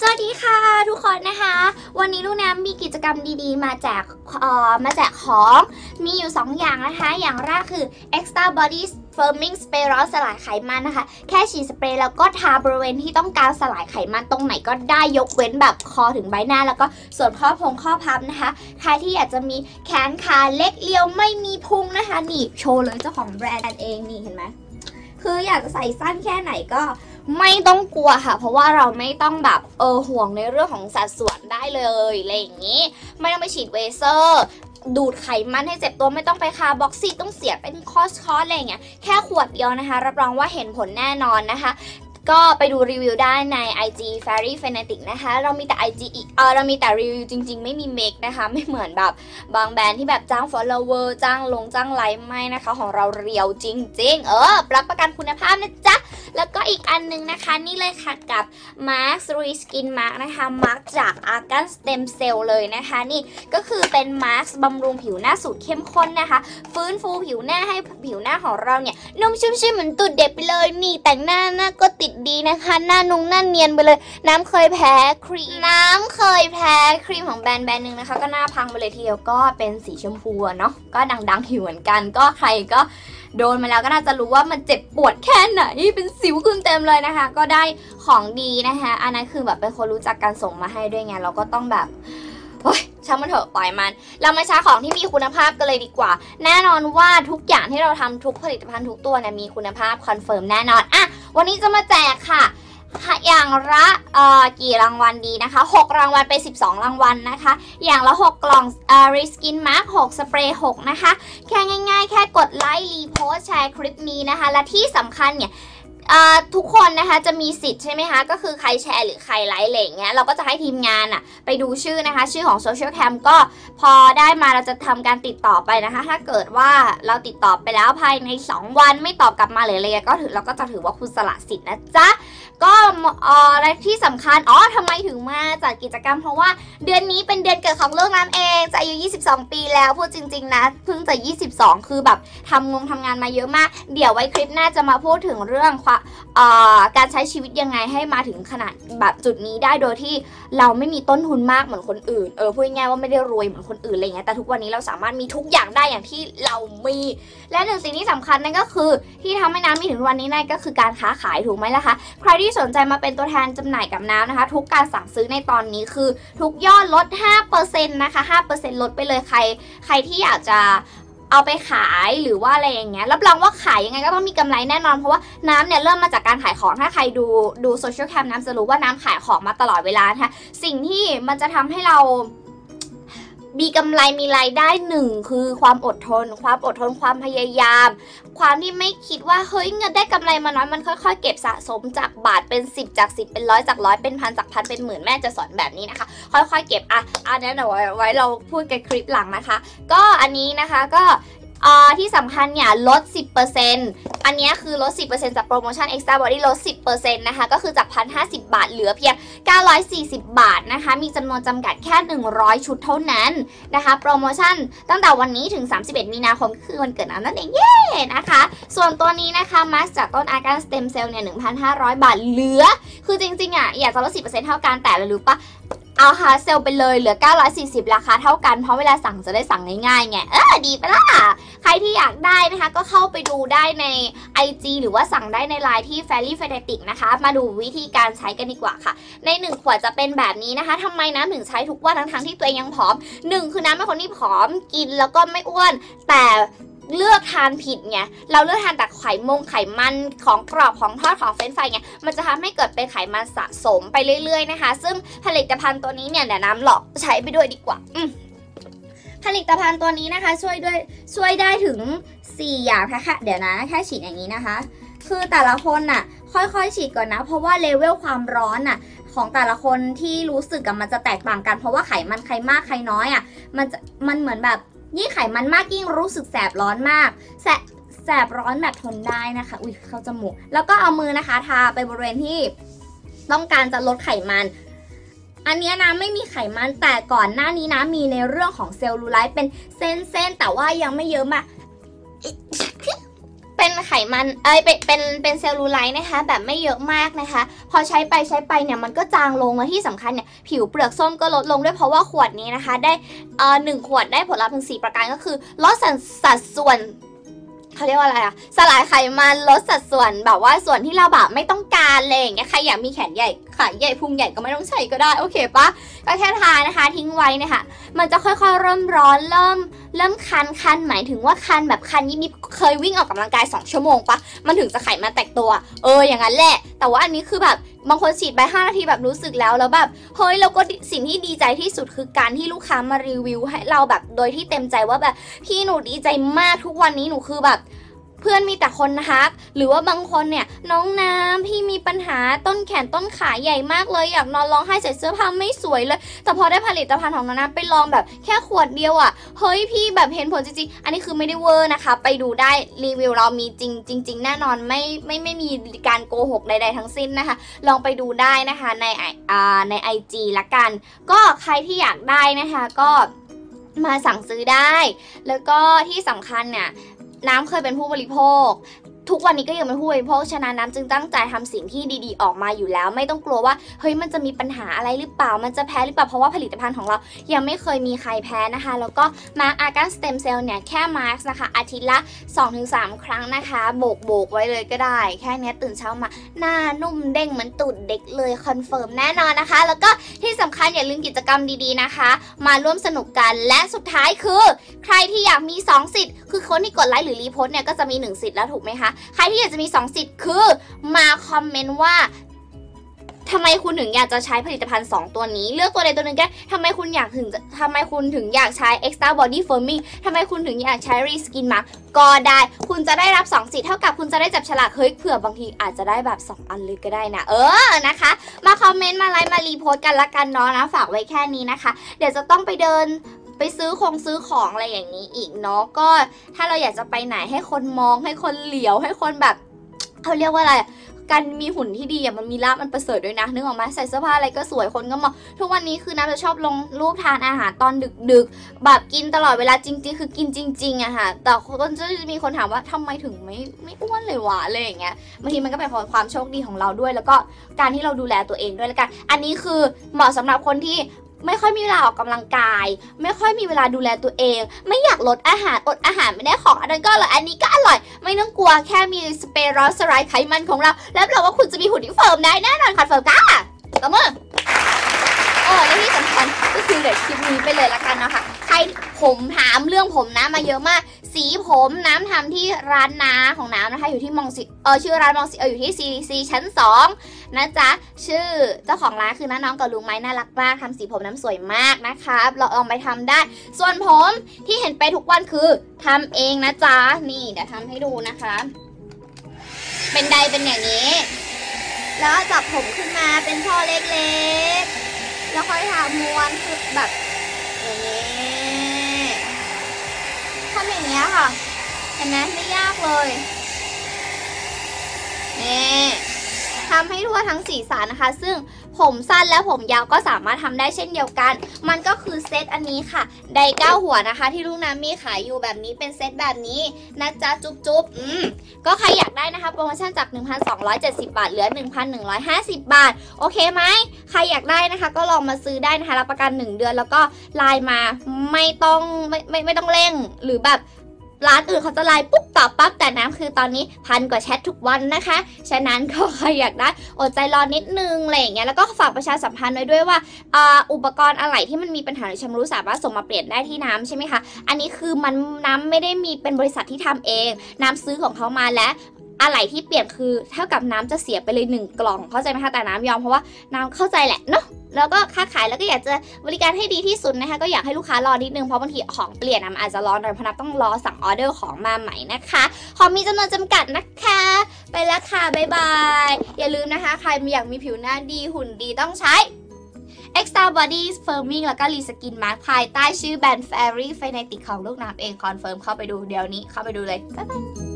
สวัสดีค่ะทุกคนนะคะ วันนี้ลูกน้ำมีกิจกรรมดีๆ มาแจกเอ่อมาแจกของมีอยู่ 2 อย่างนะคะ อย่างแรกคือ extra body firming spray ร้อนสลายไขมันนะคะ แค่ฉีดสเปรย์แล้วก็ทาบริเวณที่ต้องการสลายไขมันตรงไหนก็ได้ยกเว้นแบบคอถึงใบหน้า แล้วก็ส่วนข้อพงข้อพับนะคะ ใครที่อยากจะมีแขนขาเล็กเรียวไม่มีพุงนะคะนี่โชว์เลยเจ้าของแบรนด์กันเองนี่เห็นไหม คืออยากจะใส่สั้นแค่ไหนก็ไม่ต้องกลัวค่ะ เพราะว่าเราไม่ต้องแบบเออห่วงในเรื่องของสัดส่วนได้เลยอะไรอย่างนี้ ไม่ต้องไปฉีดเวเซอร์ดูดไขมันให้เจ็บตัวไม่ต้องไปคาบ็อกซี่ต้องเสียเป็นคอสคอสอะไรเงี้ยแค่ขวดเดียวนะคะ รับรองว่าเห็นผลแน่นอนนะคะ ก็ไปดูรีวิวได้ใน IG Fairy Fanatic นะคะ เรามีแต่ IG อีกเออเรามีแต่รีวิวจริง ๆ ไม่มีเมคนะคะ ไม่เหมือนแบบบางแบรนด์ที่แบบจ้าง follower จ้างลงจ้างไลค์ไม่นะคะ ของเราเรียวจริง ๆ เออรับประกันคุณภาพนะจ๊ะ แล้วก็อีกอันหนึงนะคะ นี่เลยค่ะกับ Max Reskin Mask นะคะมาร์กจาก Argan Stem Cell เลยนะคะ นี่ก็คือเป็นมาร์กบำรุงผิวหน้าสูตรเข้มข้นนะคะ ฟื้นฟูผิวหน้าให้ผิวหน้าของเราเนี่ยนุ่มชุ่มชื่นเหมือนตุดเด็บไปเลยนี่แต่งหน้าหน้าก็ติดดีนะคะ หน้านุ่งหน้าเนียนไปเลย น้ำเคยแพ้ครีม น้ำเคยแพ้ครีมของแบรนด์แบรนด์หนึ่งนะคะ ก็หน้าพังไปเลยทีเดียวก็เป็นสีชมพูเนาะ ก็ดังๆอยู่เหมือนกัน ก็ใครก็โดนมาแล้วก็น่าจะรู้ว่ามันเจ็บปวดแค่ไหน เป็นสิวขึ้นเต็มเลยนะคะ ก็ได้ของดีนะคะ อันนั้นคือแบบเป็นคนรู้จักกันส่งมาให้ด้วยไง เราก็ต้องแบบโอ๊ยช่างมันเถอะปล่อยมัน เรามาใช้ของที่มีคุณภาพกันเลยดีกว่า แน่นอนว่าทุกอย่างที่เราทำทุกผลิตภัณฑ์ทุกตัวเนี่ยมีคุณภาพคอนเฟิร์มแน่นอนอะ วันนี้จะมาแจกค่ะ อย่างละกี่รางวัลดีนะคะ 6 รางวัลไป 12 รางวัลนะคะ อย่างละ 6 กล่องอริสกินมาร์ก6สเปรย์6นะคะ แค่ง่าย ๆ แค่กดไลค์รีโพสแชร์คลิปนี้นะคะ และที่สำคัญเนี่ย ทุกคนนะคะจะมีสิทธิ์ใช่ไหมคะก็คือใครแชร์หรือใครไลค์อะไรอย่างเงี้ยเราก็จะให้ทีมงานอะไปดูชื่อนะคะ ชื่อของ Social Cam ก็พอได้มาเราจะทำการติดต่อไปนะคะ ถ้าเกิดว่าเราติดต่อไปแล้วภายใน 2 วันไม่ตอบกลับมาหรืออะไรก็ถือเราก็จะถือว่าคุณสละสิทธิ์นะจ๊ะ ก็อ่อและที่สำคัญ อ๋อทำไมถึงมาจัดกิจกรรม เพราะว่าเดือนนี้เป็นเดือนเกิดของลูกน้ำเองจะอายุ 22 ปีแล้วพูดจริง ๆ นะ เพิ่งจะ 22 คือแบบทำงงทำงานมาเยอะมาก เดี๋ยวไว้คลิปหน้าจะมาพูดถึงเรื่องความเอ่อการใช้ชีวิตยังไงให้มาถึงขนาดแบบจุดนี้ได้โดยที่เราไม่มีต้นทุนมากเหมือนคนอื่น เออพูดง่ายว่าไม่ได้รวยเหมือนคนอื่นอะไรเงี้ย แต่ทุกวันนี้เราสามารถมีทุกอย่างได้อย่างที่เรามี และหนึ่งสิ่งที่สำคัญนั่นก็คือ ที่ทำให้น้ำมีถึงวันนี้ได้ก็คือการค้าขายถูกไหมล่ะคะใครที่สนใจมาเป็นตัวแทนจำหน่ายกับน้ำนะคะ ทุกการสั่งซื้อในตอนนี้คือ ทุกยอดลด 5%นะคะ5%ลดไปเลยใคร ใครที่อยากจะเอาไปขายหรือว่าอะไรอย่างเงี้ยรับรองว่าขายยังไงก็ต้องมีกำไรแน่นอน เพราะว่าน้ำเนี่ยเริ่มมาจากการขายของถ้าใครดูดูโซเชียลแคมน้ำจะรู้ว่าน้ำขายของมาตลอดเวลานะคะสิ่งที่มันจะทำให้เรา มีกำไรมีรายได้หนึ่งคือความอดทน ความอดทนความพยายาม ความที่ไม่คิดว่าเฮ้ยเงินได้กำไรมาน้อยมันค่อยๆ เก็บสะสมจากบาทเป็น 10 จาก 10 เป็นร้อยจากร้อยเป็นพันจากพันเป็นหมื่นแม่จะสอนแบบนี้นะคะ ค่อยๆ เก็บอะอันนั้นเอาไว้ไว้เราพูดกันคลิปหลังนะคะ ก็อันนี้นะคะก็ อ่อที่สำคัญเนี่ยลด 10%อันนี้คือลด 10%จากโปรโมชั่น Extra Body ลด 10%นะคะ ก็คือจาก 1,050 บาทเหลือเพียง 940 บาทนะคะ มีจำนวนจำกัดแค่ 100 ชุดเท่านั้นนะคะ โปรโมชั่นตั้งแต่วันนี้ถึง 31 มีนาคมคือวันเกิดน้ำนั่นเองเย้นะคะ ส่วนตัวนี้นะคะมาสจากต้นอาการสเต็มเซลล์เนี่ย 1,500 บาทเหลือ คือจริงๆอะอยากจะลด 10%เท่ากันแต่ร,รู้ปะเอาฮาเซลไปเลยเหลือ 940 ราคาเท่ากันเพราะเวลาสั่งจะได้สั่งง่ายๆไงเออดีไปละ รที่อยากได้นะคะก็เข้าไปดูได้ใน IG หรือว่าสั่งได้ในไลน์ที่ Fairy f a n a t i c นะคะ มาดูวิธีการใช้กันดีกว่าค่ะ ใน 1 ขวดจะเป็นแบบนี้นะคะทำไมน้ำถึงใช้ทุกวันทั้งๆที่ตัวเองยังผอม 1 คือน้ำเป็นคนที่ผอมกินแล้วก็ไม่อ้วน แต่เลือกทานผิดไง เราเลือกทานแต่ไขมงไขมันของกรอบของทอดของเฟรนช์ฟรายไง มันจะทำให้เกิดเป็นไขมันสะสมไปเรื่อยๆนะคะ ซึ่งผลิตภัณฑ์ตัวนี้เนี่ยเดี๋ยวน้ำหลอกใช้ไปด้วยดีกว่า อื ผลิตภัณฑ์ตัวนี้นะคะช่วยด้วยช่วยได้ถึง 4 อย่างนะคะเดี๋ยวนะแค่ฉีดอย่างนี้นะคะ คือแต่ละคนน่ะค่อยๆฉีดก่อนนะ เพราะว่าเลเวลความร้อนน่ะของแต่ละคนที่รู้สึกกับมันจะแตกต่างกัน เพราะว่าไขมันใครมากใครน้อยอะมันจะมันเหมือนแบบยิ่งไขมันมากยิ่งรู้สึกแสบร้อนมากแสบแสบร้อนแบบทนได้นะคะ อุ้ยเข้าจมูก แล้วก็เอามือนะคะ ทาไปบริเวณที่ต้องการจะลดไขมัน อันนี้นะไม่มีไขมันแต่ก่อนหน้านี้นะมีในเรื่องของเซลลูไลท์เป็นเส้นๆแต่ว่ายังไม่เยอะมากเป็นไขมัน เอ้ย เป็น เป็น เป็นเซลลูไลท์นะคะ แบบไม่เยอะมากนะคะ พอใช้ไปใช้ไปเนี่ยมันก็จางลงและที่สำคัญเนี่ย ผิวเปลือกส้มก็ลดลงด้วยเพราะว่าขวดนี้นะคะ ได้ เอ่อหนึ่งขวดได้ผลลัพธ์ถึง4ประการก็คือ ลดสัดสัดส่วน เขาเรียกว่าอะไรอะสลายไขมันลดสัดส่วนแบบว่าส่วนที่เราแบบไม่ต้องการเลยอย่างเงี้ยใครอยากมีแขนใหญ่ขาใหญ่พุงใหญ่ก็ไม่ต้องใช้ก็ได้โอเคปะก็แค่ทานะคะทิ้งไว้นะคะมันจะค่อยๆเริ่มร้อนเริ่ม เริ่มคันคันหมายถึงว่าคันแบบคันยิบๆเคยวิ่งออกกำลังกาย 2 ชั่วโมงปะมันถึงจะไขมันแตกตัว เอออย่างนั้นแหละ แต่ว่าอันนี้คือแบบบางคนฉีดไป 5 นาทีแบบรู้สึกแล้วแล้วแบบเฮ้ยเราก็สิ่งที่ดีใจที่สุดคือการที่ลูกค้ามารีวิวให้เราแบบโดยที่เต็มใจว่าแบบพี่หนูดีใจมากทุกวันนี้หนูคือแบบ เพื่อนมีแต่คนทัก หรือว่าบางคนเนี่ยน้องน้ำพี่มีปัญหาต้นแขนต้นขาใหญ่มากเลย อยากนอนร้องไห้ใส่เสื้อผ้าไม่สวยเลย แต่พอได้ผลิตภัณฑ์ของน้องน้ำไปลองแบบแค่ขวดเดียวอะ่ะเฮ้ยพี่แบบเห็นผลจริงๆ อันนี้คือไม่ได้เวอร์นะคะ ไปดูได้รีวิวเรามีจริงจริง ๆ แน่นอนไม่ไม่ไม่มีการโกหกใด ๆ ทั้งสิ้นนะคะ ลองไปดูได้นะคะในไอ่าใน IG ละกัน ก็ใครที่อยากได้นะคะก็มาสั่งซื้อได้ แล้วก็ที่สำคัญเนี่ย น้ำเคยเป็นผู้บริโภค ทุกวันนี้ก็ยังเป็นผู้บริโภคฉะนั้นน้ำจึงตั้งใจทำสิ่งที่ดีๆ ออกมาอยู่แล้ว ไม่ต้องกลัวว่าเฮ้ยมันจะมีปัญหาอะไรหรือเปล่ามันจะแพ้หรือเปล่าเพราะว่าผลิตภัณฑ์ของเรายังไม่เคยมีใครแพ้นะคะ แล้วก็มาร์กอาการสเต็มเซลล์เนี่ยแค่มาร์กนะคะอาทิตย์ละ 2-3 ครั้งนะคะโบกโบกๆไว้เลยก็ได้ แค่นี้ตื่นเช้ามาหน้านุ่มเด้งเหมือนตูดเด็กเลยคอนเฟิร์มแน่นอนนะคะ แล้วก็ที่สำคัญอย่าลืมกิจกรรมดีๆนะคะ มาร่วมสนุกกันและสุดท้ายคือ ใครที่อยากมี 2 สิทธิ์ คือคนที่กดไลค์หรือรีโพสต์เนี่ยก็จะมี 1 สิทธิ์แล้วถูกไหมคะใครที่อยากจะมี 2 สิทธิ์คือมาคอมเมนต์ว่าทำไมคุณถึงอยากจะใช้ผลิตภัณฑ์ 2 ตัวนี้ เลือกตัวใดตัวหนึ่งก็ได้ทำไมคุณอยากถึงทำไมคุณถึงอยากใช้ extra body firming ทำไมคุณถึงอยากใช้ reskin mask ก็ได้ คุณจะได้รับ 2 สิทธิ์เท่ากับคุณจะได้จับฉลากเฮ้ยเผื่อบางทีอาจจะได้แบบ 2 อันเลยก็ได้นะ เออนะคะ มาคอมเมนต์มาไลค์มารีโพสต์กันละกันเนาะนะฝากไว้แค่นี้นะคะ เดี๋ยวจะต้องไปเดิน ไปซื้อคงซื้อของอะไรอย่างนี้อีกเนาะก็ถ้าเราอยากจะไปไหนให้คนมองให้คนเหลียวให้คนแบบเขาเรียกว่าอะไรการมีหุ่นที่ดีอะมันมีลาบมันประเสริฐด้วยนะนึกออกไหมใส่เสื้อผ้าอะไรก็สวยคนก็มองทุกวันนี้คือน้ำจะชอบลงรูปทานอาหารตอนดึกๆแบบกินตลอดเวลาจริง ๆ คือกินจริงๆอะค่ะแต่คนจะมีคนถามว่าทำไมถึงไม่ไม่อ้วนเลยวะอะไรอย่างเงี้ยบางทีมันก็เป็นเพราะความโชคดีของเราด้วย แล้วก็การที่เราดูแลตัวเองด้วยแล้วกันอันนี้คือเหมาะสำหรับคนที่ ไม่ค่อยมีเวลาออกกำลังกาย ไม่ค่อยมีเวลาดูแลตัวเอง ไม่อยากลดอาหารอดอาหารไม่ได้ของอันนั้นก็อร่อยอันนี้ก็อร่อย ไม่ต้องกลัวแค่มีสเปรย์รอสไลด์ไขมันของเรา แล้วเราว่าคุณจะมีหุ่นที่เฟิร์มได้แน่นอนคอนเฟิร์มก้าตบมือ ออและที่สำคัญก็คือเดี๋ยวคลิปนี้ไปเลยละกันนะคะใครผมถามเรื่องผมนะมาเยอะมาก สีผมน้ำทำที่ร้านนาของน้ำนะคะ อยู่ที่มองสิเออชื่อร้านมองสิเอออยู่ที่ CDC ชั้น 2 นะจ๊ะ ชื่อเจ้าของร้านคือน้าน้องกับลุงไม้น่ารักมากทำสีผมน้ำสวยมากนะคะเราลองไปทำได้ ส่วนผมที่เห็นไปทุกวันคือทำเองนะจ๊ะ นี่เดี๋ยวทำให้ดูนะคะ เป็นใดเป็นอย่างนี้ แล้วจับผมขึ้นมาเป็นช่อเล็กๆ แล้วค่อยทำม้วนคือแบบอย่างนี้ทำอย่างเงี้ยค่ะเห็นไหมไม่ยากเลยนี่ ทำให้ทั่วทั้งสีสันนะคะ ซึ่งผมสั้นและผมยาวก็สามารถทำได้เช่นเดียวกัน มันก็คือเซตอันนี้ค่ะ ไดเก้าหัวนะคะ ที่ลูกน้ำมีขายอยู่แบบนี้เป็นเซตแบบนี้นะจ๊ะจุ๊บจุ๊บอืมก็ใครอยากได้นะคะ โปรโมชั่นจาก 1,270 บาท เหลือ 1,150 บาท โอเคไหม ใครอยากได้นะคะ ก็ลองมาซื้อได้นะคะ รับประกัน 1 เดือน แล้วก็ไลน์มาไม่ต้องไม่ไม่ไม่ต้องเร่ง หรือแบบ ร้านอื่นเขาจะไลน์ปุ๊บตอบปั๊บแต่น้ำคือตอนนี้พันกว่าแชททุกวันนะคะ ฉะนั้นก็ใครอยากได้อดใจรอนิดนึงอะไรอย่างเงี้ยแล้วก็ฝากประชาสัมพันธ์ไว้ด้วยว่าอ,อุปกรณ์อะไรที่มันมีปัญหาหรือชำรุดสามารถส่งมาเปลี่ยนได้ที่น้ำใช่ไหมคะอันนี้คือมันน้ำไม่ได้มีเป็นบริษัทที่ทำเอง น้ำซื้อของเขามาและ อะไรที่เปลี่ยนคือเท่ากับน้ำจะเสียไปเลยหนึ่งกล่อง เข้าใจไหมคะแต่น้ำยอมเพราะว่าน้ำเข้าใจแหละเนาะแล้วก็ค้าขายแล้วก็อยากจะบริการให้ดีที่สุดนะคะก็อยากให้ลูกค้ารอนิดนึงเพราะบางทีของเปลี่ยนอะมันอาจจะรอหน่อยเพราะนับต้องรอสั่งออเดอร์ของมาใหม่นะคะของมีจำนวนจำกัดนะคะ ไปแล้วค่ะบ๊ายบายอย่าลืมนะคะ ใครอยากมีผิวหน้าดีหุ่นดีต้องใช้ Extra Body Firming แล้วก็ Reskin Mask ภายใต้ชื่อแบรนด์ Fairy Fanatic ของลูกน้ำเองคอนเฟิร์มเข้าไปดูเดี๋ยวนี้เข้าไปดูเลยบ๊ายบาย